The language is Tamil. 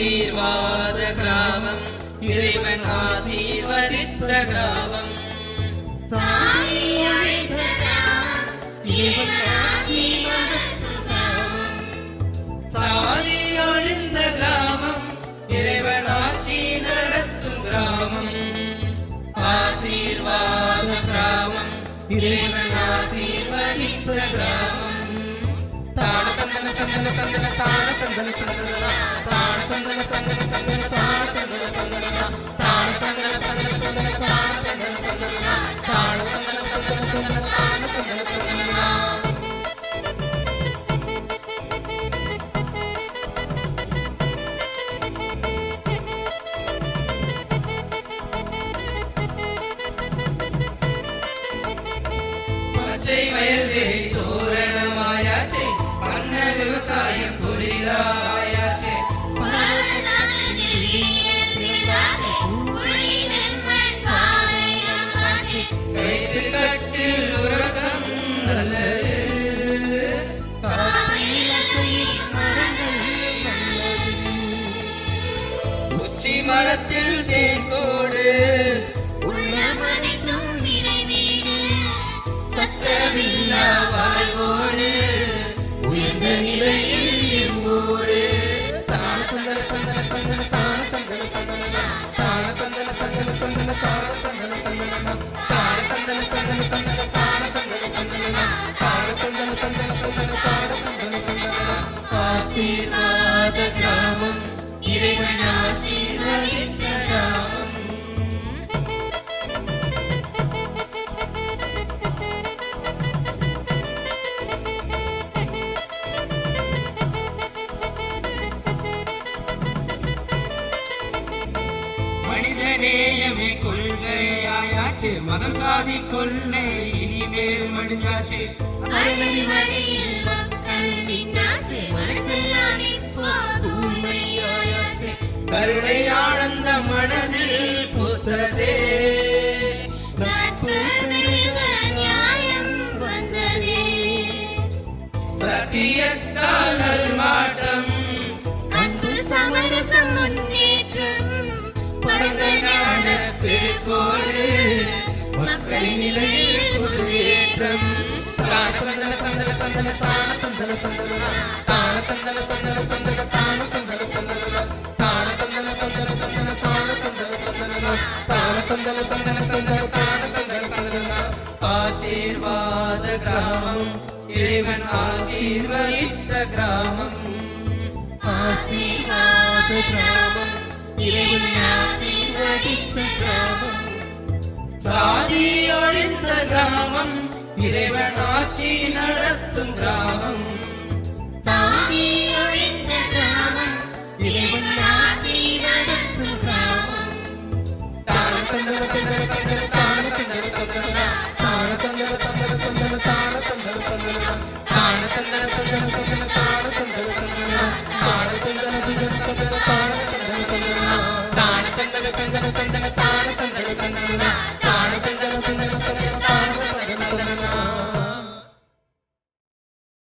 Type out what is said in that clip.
ஆசீர்வாத கிராமம். இறைவன் ஆசீர்வதித்த கிராமம். தந்தன தந்தன தந்தன தான தந்தன தந்தன தான தந்தன தந்தன தந்தன தான தந்தன மனிதநேயமே கொள்கையாயாச்சு. மதம் சாதி கொள்ளை இனிமேல் மடிஞ்சாச்சு. அருளறி வழியில் மக்கள் நின்னாச்சு. மனசெல்லாம் இப்போ தூய்மையாயாச்சு கருணை ஆனந்த மனதில் பூத்ததே. நட்பு பெருக்கோடு மக்களின் நிலையில் புதுவேற்றம் தான தந்தன தந்தன தந்தன தான தந்தன தந்தன தான தந்தன தந்தன தந்தன தான தந்தன தந்தன தான தந்தன தந்தன தந்தன தான தந்தன தந்தன தான தந்தன தந்தன தந்தன தான தந்தன தந்தன ஆசீர்வாத கிராமம் இறைவன் ஆசீர்வதித்த கிராமம். ஆசீர்வாத கிராமம். சாதி ஒழிந்த கிராமம் இறைவன் ஆட்சி நடத்தும் கிராமம். சாதி ஒழிந்த கிராமம் இறைவன் ஆட்சி நடத்தும் கிராமம். தான தந்தன தந்தன தந்தன தான தந்தன தந்தன தான தந்தன தந்தன தந்தன தான தந்தன தந்தன தான தந்தன தந்தன தந்தன தான தந்தன தந்தன da da da da